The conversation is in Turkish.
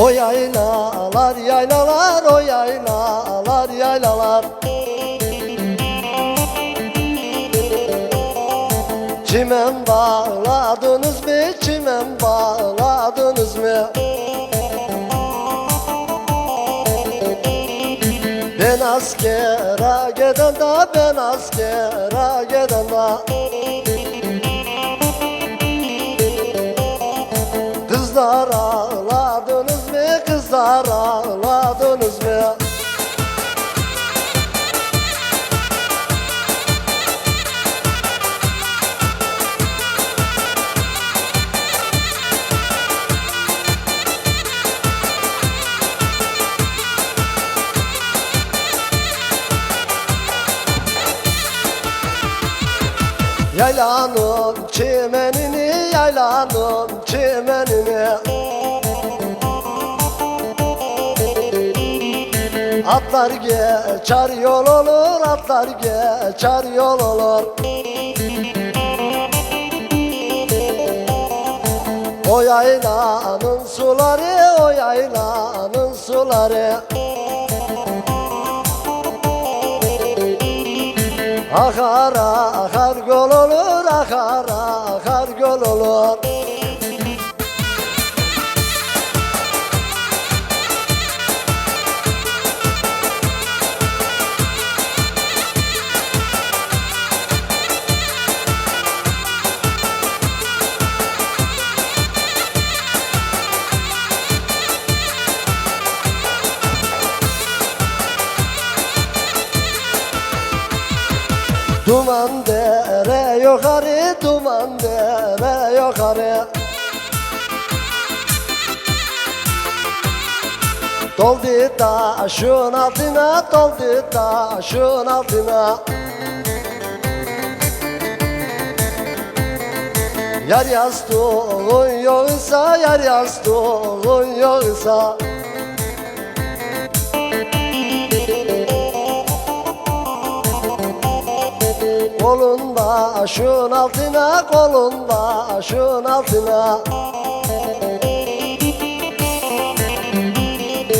O yaylalar yaylalar o yaylalar yaylalar. Çimen bağladınız mı çimen bağladınız mı? Ben askere giden de ben askere giden de. Kızlar kızlar ağladınız mı Yaylanın çimenini yaylanın Atlar geçer yol olur atlar geçer yol olur. O yaylanın suları o yaylanın suları. Akar akar göl olur akar akar göl olur Duman dere yukarı duman dere yukarı. Doldu taşın altına doldu taşın altına. Yar yastığın yoksa yar yastığın yoksa kolunda Aşın altına kolunda Aşın altına.